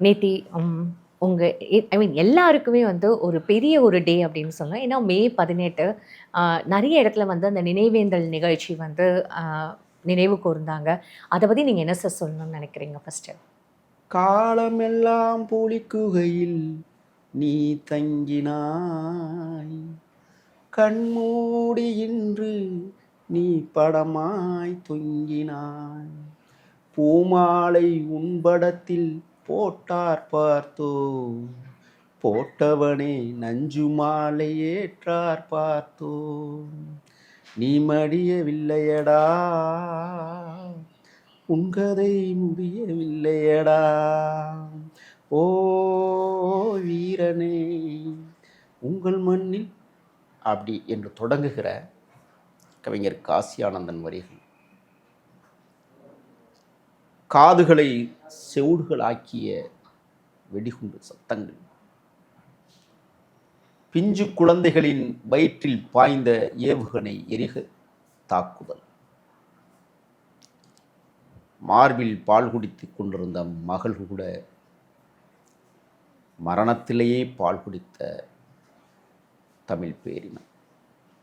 நேத்தி உங்கள் ஐ மீன் எல்லாருக்குமே வந்து ஒரு பெரிய ஒரு டே அப்படின்னு சொல்லலாம் ஏன்னா மே பதினெட்டு நிறைய இடத்துல வந்து அந்த நினைவேந்தல் நிகழ்ச்சி வந்து நினைவு கூர்ந்தாங்க. அதை பற்றி நீங்கள் என்ன சார் சொல்லணும்னு நினைக்கிறீங்க ஃபஸ்ட்டு காலமெல்லாம் புலிக்குகையில் நீ தங்கினாய். கண்மூடி இன்று நீ படமாய் தொங்கினாய். பூமாலை உன்படத்தில் போட்டார் பார்த்தோ. போட்டவனே நஞ்சு மாலை ஏற்றார் பார்த்தோ. நீ மடியவில்லையடா. உங்கதை முடியவில்லையடா. ஓ வீரனே உங்கள் மண்ணில் அப்படி என்று தொடங்குகிற கவிஞர் காசியானந்தன் வரிகள். காதுகளை செவுடுகளாக்கிய வெடிகுண்டு சத்தங்கள் பிஞ்சு குழந்தைகளின் வயிற்றில் பாய்ந்த ஏவுகணை எரிக தாக்குதல். மார்பில் பால் குடித்துக் கொண்டிருந்த மகள் கூட மரணத்திலேயே பால் குடித்த தமிழ் பேரினம்.